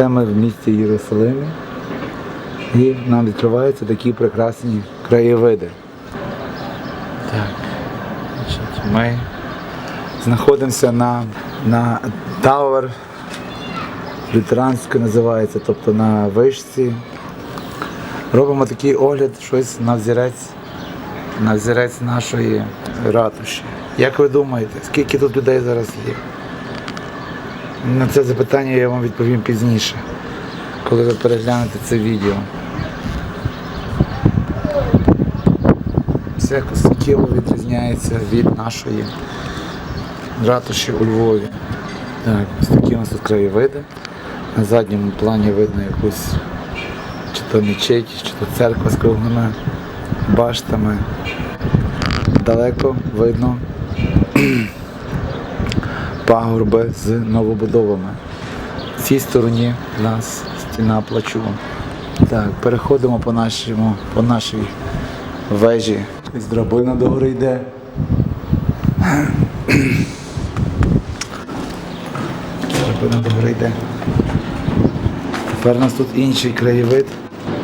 Це ми в місті Єрусалимі. І нам відкриваються такі прекрасні краєвиди. Так, значить, ми знаходимося на, на Tower, лютеранською називається, тобто на вишці. Робимо такий огляд, щось на взірець, на взірець нашої ратуші. Як ви думаєте, скільки тут людей зараз є? На це запитання я вам відповім пізніше, коли ви переглянете це відео. Все суттєво відрізняється від нашої ратуші у Львові. Так, ось такі у нас тут краєвиди. На задньому плані видно якусь чи то мечеть, чи то церква з круглими баштами. Далеко видно пагорби з новобудовами. В цій стороні у нас стіна плачу. Так, переходимо по, нашому, по нашій вежі. Ось драбина догори йде. Драбина догори йде. Тепер у нас тут інший краєвид.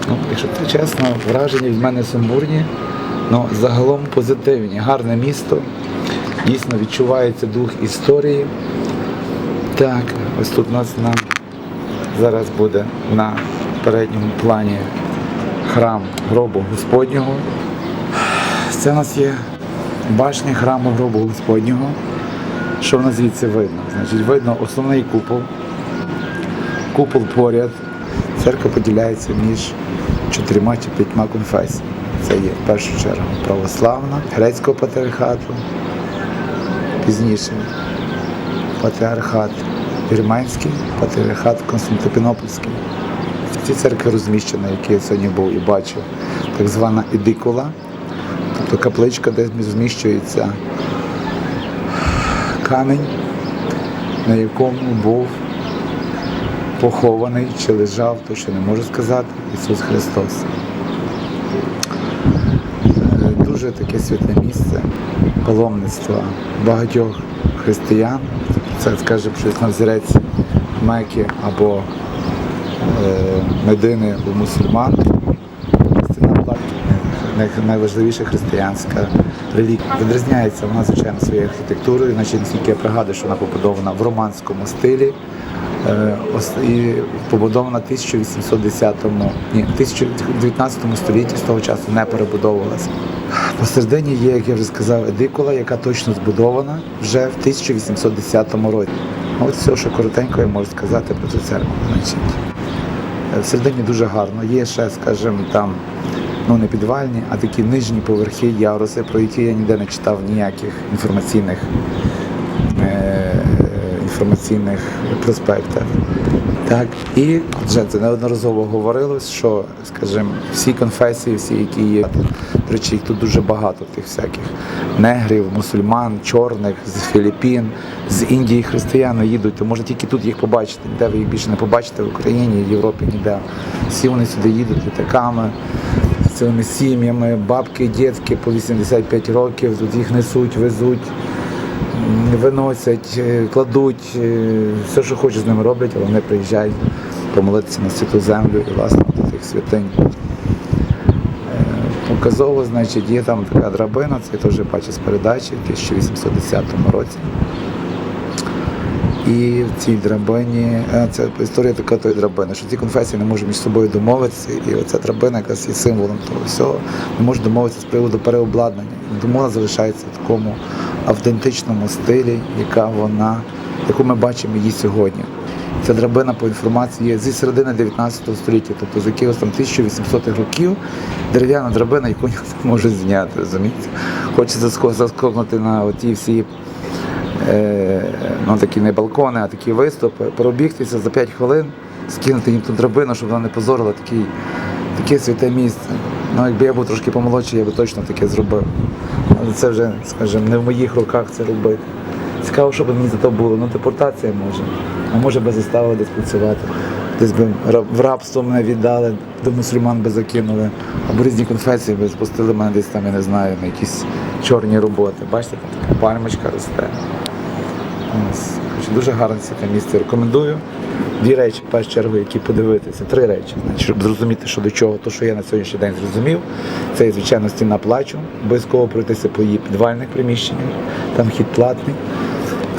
Ну, якщо чесно, враження від мене сумбурні, але загалом позитивні. Гарне місто. Дійсно відчувається дух історії. Так, ось тут у нас на, зараз буде на передньому плані храм гробу Господнього. Це у нас є башня храму гробу Господнього. Що в нас звідси видно? Значить, видно основний купол. Купол поряд. Церква поділяється між чотирма чи п'ятьма конфесіями. Це є в першу чергу православна, грецького патріархату, пізніше патріархат Вірменський, патріархат Константинопольський. В цій церкві розміщена, які я сьогодні був і бачив, так звана едикула, тобто капличка, де зміщується камінь, на якому був похований чи лежав, то що не можу сказати, Ісус Христос. Е, Дуже таке святе місце паломництва багатьох християн. Це, скажімо, щось на взірець Меки або е, Медини у мусульман. Найважливіша християнська релігія. Відрізняється вона, звичайно, своєю архітектурою, значить, наскільки я пригадую, що вона побудована в романському стилі. Е, І побудована в 1810 ні, в 19 столітті з того часу не перебудовувалася. Посередині є, як я вже сказав, едикула, яка точно збудована вже в 1810 році. От все, що коротенько я можу сказати про цю церкву. Е, Всередині дуже гарно. Є ще, скажімо, там ну не підвальні, а такі нижні поверхи, яруси, про які я ніде не читав ніяких інформаційних, інформаційних проспектах. Так, і вже це неодноразово говорилось, що, скажімо, всі конфесії, всі, які є, до речі, їх тут дуже багато тих всяких негрів, мусульман, чорних, з Філіппін, з Індії християни їдуть, то може тільки тут їх побачити, ніде ви їх більше не побачите в Україні, в Європі ніде. Всі вони сюди їдуть літаками, з цілими сім'ями, бабки, дітки по 85 років, тут їх несуть, везуть виносять, е, кладуть, е, все, що хочуть з ними роблять, але вони приїжджають помолитися на святу землю і власне до тих святинь. Е, Показово, значить, є там така драбина, це теж бачу з передачі в 1810 році. І в цій драбині, е, це історія така тої драбини, що ці конфесії не можуть між собою домовитися, і оця драбина якраз є символом того всього, не може домовитися з приводу переобладнання. Вона залишається в такому автентичному стилі, яка вона, яку ми бачимо її сьогодні. Ця драбина по інформації є зі середини 19 століття, тобто з якихось там 1800-х років дерев'яна драбина, яку ніхто не може зняти, розумієте? Хочеться заско- заскокнути на оті всі ну, такі не балкони, а такі виступи, пробігтися за 5 хвилин, скинути їм ту драбину, щоб вона не позорила такий, таке святе місце. Ну, якби я був трошки помолодший, я би точно таке зробив. Але це вже, скажімо, не в моїх руках це робити. Цікаво, що би мені за то було. Ну, депортація може. А може би заставили десь працювати. Десь би в рабство мене віддали, до мусульман би закинули, або різні конфесії би спустили мене десь там, я не знаю, на якісь чорні роботи. Бачите, там така пальмочка росте. Коротше, Дуже гарне це місце. Рекомендую. дві речі, в першу чергу, які подивитися, три речі, значить, щоб зрозуміти, що до чого, то, що я на сьогоднішній день зрозумів, це, звичайно, стіна плачу, обов'язково пройтися по її підвальних приміщеннях, там хід платний.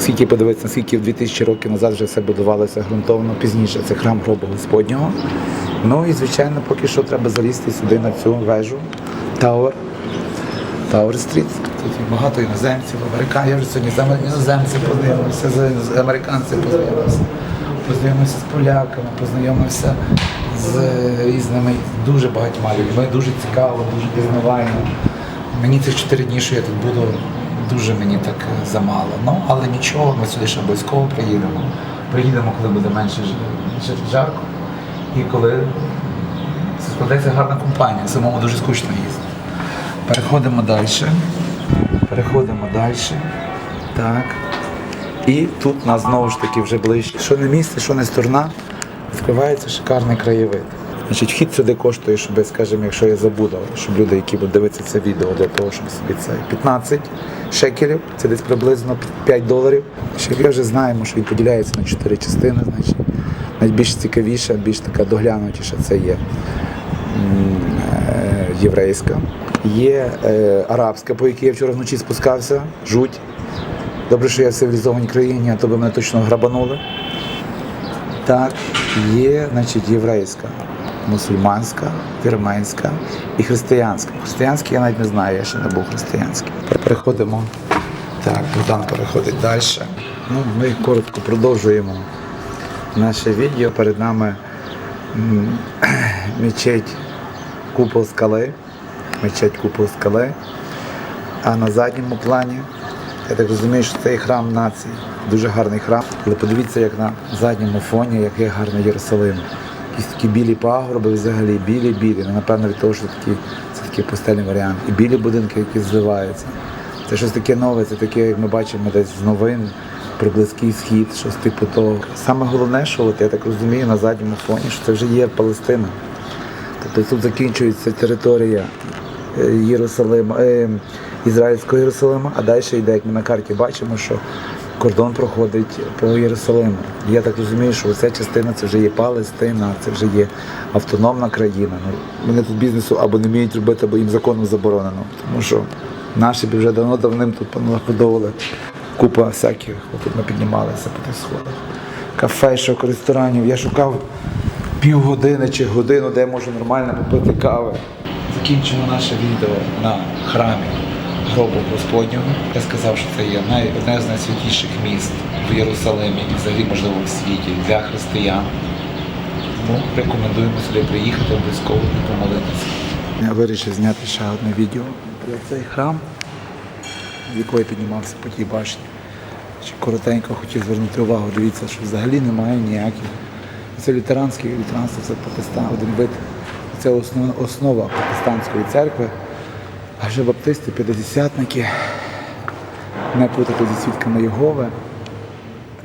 Скільки подивитися, наскільки в 2000 років назад вже все будувалося ґрунтовно, пізніше це храм гробу Господнього. Ну і звичайно, поки що треба залізти сюди на цю вежу Тауер. Тауер Стріт. Тут багато іноземців, американців. Я вже сьогодні з іноземцями познайомився, з американцями познайомився, познайомився з поляками, познайомився з різними дуже багатьма людьми. Дуже цікаво, дуже пізнавально. Мені цих чотири дні, що я тут буду, дуже мені так е, замало. Ну, але нічого, ми сюди ще обов'язково приїдемо. Приїдемо, коли буде менше жарко. І коли складеться гарна компанія, самому дуже скучно їздити. Переходимо далі. Переходимо далі. Так. І тут у нас знову ж таки вже ближче. Що не місце, що не сторона, відкривається шикарний краєвид. Значить, вхід сюди коштує, щоб, скажімо, якщо я забуду, щоб люди, які будуть дивитися це відео для того, щоб собі це 15 шекелів, це десь приблизно 5 доларів. Ви вже знаємо, що він поділяється на 4 частини. Значить, найбільш цікавіша, більш така доглянутіша це є е, єврейська. Є е, арабська, по якій я вчора вночі спускався, жуть. Добре, що я в цивілізованій країні, а то би мене точно грабанули. Так, є, значить, єврейська, мусульманська, вірменська і християнська. Християнські я навіть не знаю, я ще не був християнським. Переходимо. Так, Богдан переходить далі. Ну, ми коротко продовжуємо наше відео. Перед нами мечеть Купол скали. Мечеть Купол скали. А на задньому плані, я так розумію, що це є храм нації. Дуже гарний храм. Але подивіться, як на задньому фоні, як є гарний Єрусалим. Якісь такі білі пагорби взагалі, білі-білі. Ну, напевно, від того, що такі, це такий пустельний варіант. І білі будинки, які зливаються. Це щось таке нове, це таке, як ми бачимо десь з новин про близький схід, щось типу того. Саме головне, що от, я так розумію, на задньому фоні, що це вже є Палестина. Тобто тут закінчується територія Єрусалима, е, Ізраїльського Єрусалима, а далі йде, як ми на карті бачимо, що кордон проходить по Єрусалиму. Я так розумію, що ця частина це вже є Палестина, це вже є автономна країна. Ну, вони тут бізнесу або не вміють робити, або їм законом заборонено. Тому що наші б вже давно давним тут понабудовували купа всяких, отут ми піднімалися по тих сходах. Кафешок, ресторанів. Я шукав півгодини чи годину, де я можу нормально попити кави. Закінчимо наше відео на храмі гробу Господнього. Я сказав, що це є одне з найсвятіших міст в Єрусалимі і взагалі, можливо, в світі для християн. Тому рекомендуємо сюди приїхати обов'язково і помолитися. Я вирішив зняти ще одне відео про цей храм, з якого я піднімався по тій башні. Ще коротенько хотів звернути увагу, дивіться, що взагалі немає ніяких. Це лютеранський лютеранство, це протестан, один вид. Це основа, протестантської церкви. А вже баптисти, п'ятдесятники, не плутати зі свідками Єгови,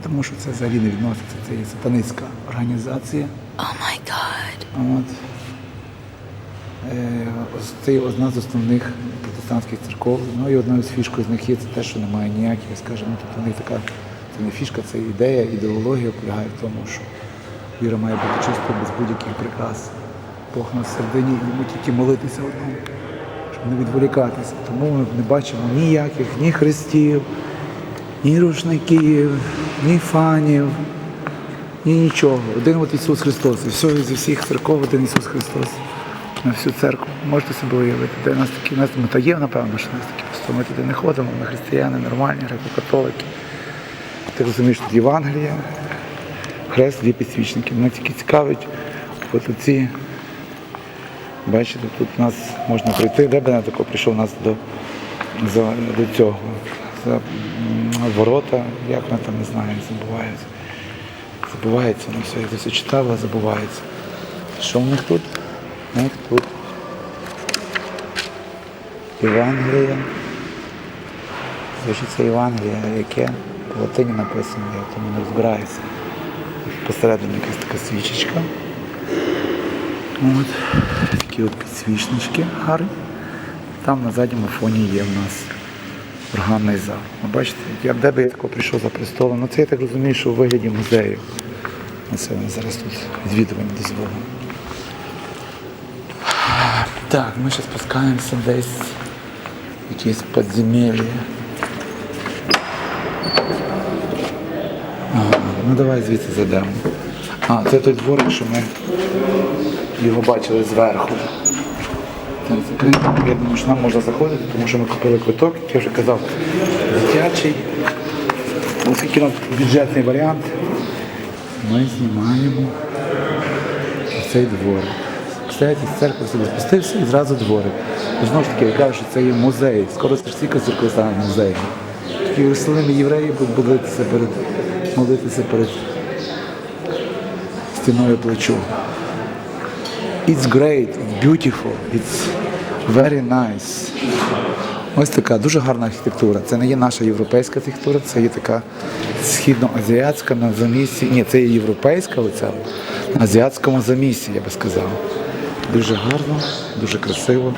тому що це взагалі не відноситься, це є сатанистська організація. My god. От. Е, Це є одна з основних протестантських церков. Ну і одною з фішкою з них є це те, що немає ніяких, скажімо, тобто в них така це не фішка, це ідея, ідеологія полягає в тому, що віра має бути чистою без будь-яких прикрас. Бог на середині і йому тільки молитися одному, щоб не відволікатися. Тому ми не бачимо ніяких ні хрестів, ні рушників, ні фанів, ні нічого. Один от Ісус Христос. І все зі всіх церков один Ісус Христос. На всю церкву. Можете собі уявити, де нас такі, нас та є, напевно, що нас такі просто ми туди не ходимо, ми християни, нормальні, греко-католики. Ти розумієш, тут Євангелія, хрест, дві підсвічники. Мене тільки цікавить, от оці, бачите, тут у нас можна прийти, де б я тако прийшов нас до, до цього, за ворота, як вона там не знаю, забувається. Забувається, ну все, я це все читав, але забувається. Що в них тут? У них тут Євангелія. Це Євангелія, яке по латині написано, я в тому не розбираюся. Посередині якась така свічечка. От. Такі от підсвічнички гарні. Там на задньому фоні є в нас органний зал. Ви бачите, я де би я тако прийшов за престолом. Ну це я так розумію, що у вигляді музею. Оце вони зараз тут відвідування дозволено. Так, ми ще спускаємося десь в якісь підземелля. Ну давай звідси зайдемо. А, це той дворик, що ми його бачили зверху. Я думаю, що нам можна заходити, тому що ми купили квиток, як я вже казав, дитячий. Оскільки у нас бюджетний варіант, ми знімаємо цей дворик. Кстати, з церкви спустився і зразу дворик. Знову ж таки, я кажу, що це є музей. Скоро стільки церкви стане музей. В Єрусалимі євреї будуть молитися перед, молитися перед стіною плечу. It's great, beautiful, it's very nice. Ось така дуже гарна архітектура. Це не є наша європейська архітектура, це є така східноазіатська на замісі. Ні, це є європейська, це на азіатському замісі, я би сказав. Дуже гарно, дуже красиво.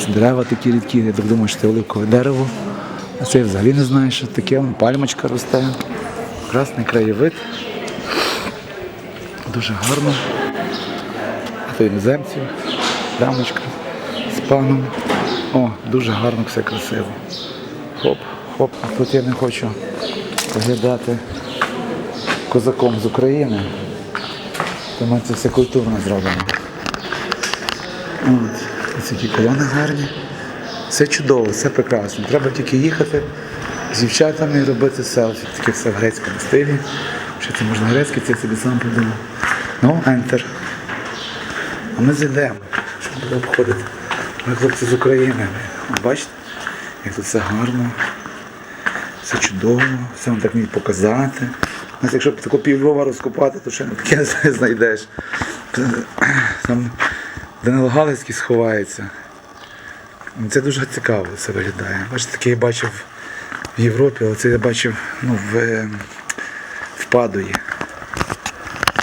Це дерева такі рідкі, я так думаю, що це оливкове дерево. А це я взагалі не знаю, що таке. Пальмочка росте. Красний краєвид. Дуже гарно. Це іноземців, дамочка з паном. О, дуже гарно, все красиво. Хоп, хоп. А тут я не хочу виглядати козаком з України. Тому це все культурно зроблено. От, ось колони гарні. Все чудово, все прекрасно. Треба тільки їхати з дівчатами і робити селфі. Таке все в грецькому стилі. Що це можна грецький, це собі сам придумав. Ну, enter. А ми зайдемо, щоб було обходити. Ми хлопці з України. Бачите, як тут все гарно, все чудово, все вам так мені показати. Знаєте, якщо таку пів Львова розкопати, то ще не таке знайдеш. Там Данило Галицький сховається. Це дуже цікаво це виглядає. Бачите, таке я бачив в Європі, але це я бачив ну, в, е, в Падуї.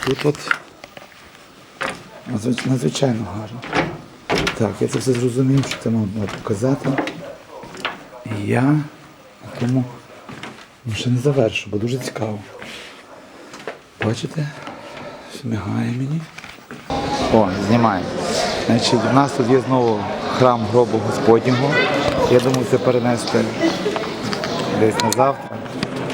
Тут от надзвичайно гарно. Так, я це все зрозумів, що це можна показати. І я на тому ще не завершу, бо дуже цікаво. Бачите? Смігає мені. О, знімаємо. Значить, у нас тут є знову храм гробу Господнього. Я думаю, це перенести десь на завтра.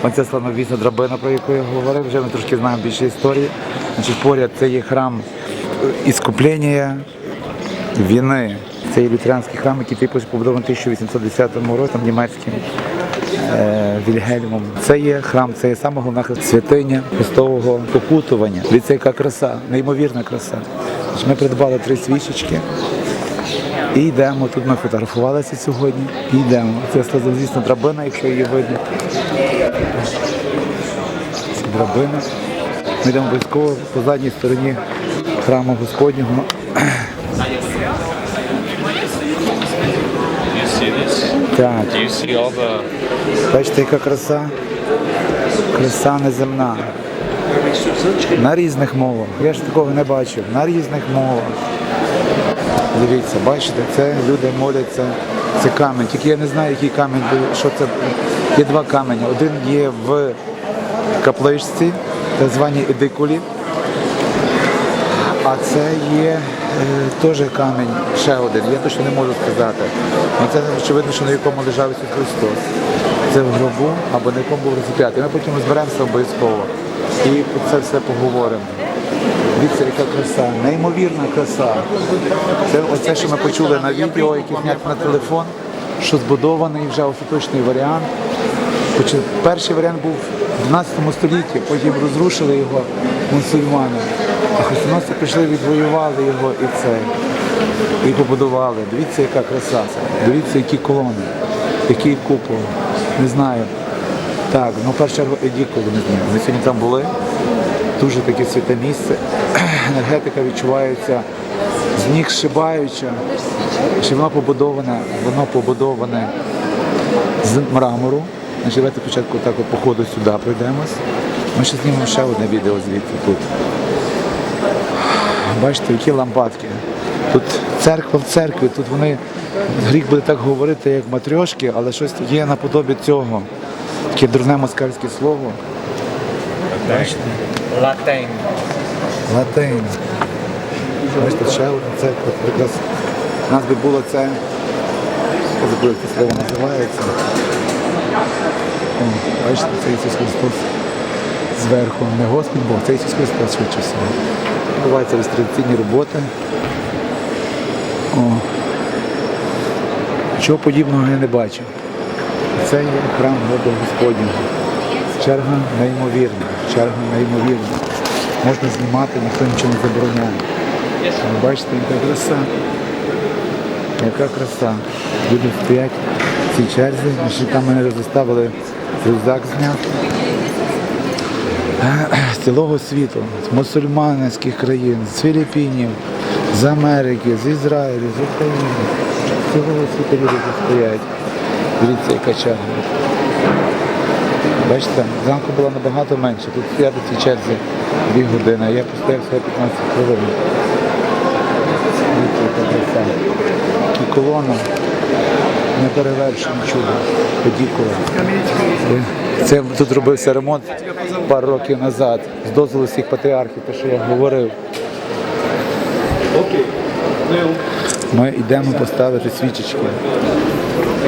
Оця славновісна драбина, про яку я говорив, вже ми трошки знаємо більше історії. Значить, поряд це є храм іскуплення війни. Це є лютеранський храм, який типу побудований в 1810 році там, німецьким е, Вільгельмом. Це є храм, це є саме головна святиня Христового покутування. Дивіться, яка краса, неймовірна краса. Ми придбали три свічечки. І йдемо. Тут ми фотографувалися сьогодні. І йдемо. Це славнозвісна драбина, якщо її видно. Драбина. Ми йдемо обов'язково по задній стороні храму Господнього. Бачите, яка краса? Краса неземна. На різних мовах. Я ж такого не бачив. На різних мовах. Дивіться, бачите, це люди моляться. Це камінь. Тільки я не знаю, який камінь, що це. Є два камені. Один є в капличці, так званій едикулі. А це є е, теж камінь, ще один. Я точно не можу сказати. Ну, це очевидно, що на якому лежав Ісус Христос. Це в гробу або на якому був розіп'ятий. Ми потім зберемося обов'язково і про це все поговоримо. Дивіться, яка краса, неймовірна краса. Це оце, що ми почули на відео, яке знято на телефон, що збудований вже остаточний варіант. Перший варіант був в 12 столітті, потім розрушили його мусульмани. А хрестоносці прийшли, відвоювали його і це. І побудували. Дивіться, яка краса. Дивіться, які колони, який купол. Не знаю. Так, ну в першу чергу Едіколу не знаю. Ми сьогодні там були. Дуже таке святе місце. Енергетика відчувається з ніг шибаюча. Що воно побудоване, воно побудоване з мрамору. Значить, давайте спочатку так от по ходу сюди пройдемось. Ми ще знімемо ще одне відео звідти тут. Бачите, які лампадки. Тут церква в церкві, тут вони, гріх буде так говорити, як матрьошки, але щось є наподобі цього. Таке дурне москальське слово. Бачите? Латень. Латин. Бачите, ще одна церква. Якраз у нас би було це. Як це слово називається. Бачите, це Ісус Христос зверху. Не Господь Бог, це Ісус Христос швидше всього. Відбуваються реєстраційні роботи. О. Чого подібного я не бачив. Це є храм Бога Господнього. Черга неймовірна, черга неймовірна. Можна знімати, ніхто нічого не забороняє. Бачите, яка краса. Яка краса. Люди стоять цій черзі. Ще там мене заставили рюкзак зняти. З цілого світу, з мусульманських країн, з Філіппінів, з Америки, з Ізраїлю, з України. З цілого світу люди тут стоять. Дивіться, яка черга. Бачите, зранку було набагато менше. Тут стояти в цій черзі 2 години, я постояв всього 15 хвилин. Дивіться, яка краса. І колона не перевершені чудо. Подікували. Це тут робився ремонт пару років назад з дозволу всіх патріархів, те, що я говорив. Ми йдемо поставити свічечки.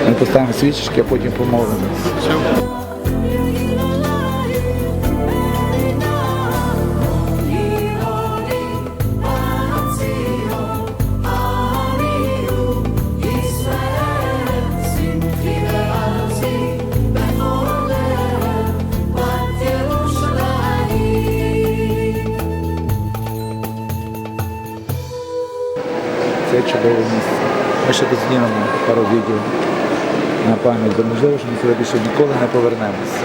Ми поставимо свічечки, а потім помолимось. Тут знімемо пару відео на пам'ять, бо можливо, що ми сюди більше ніколи не повернемось.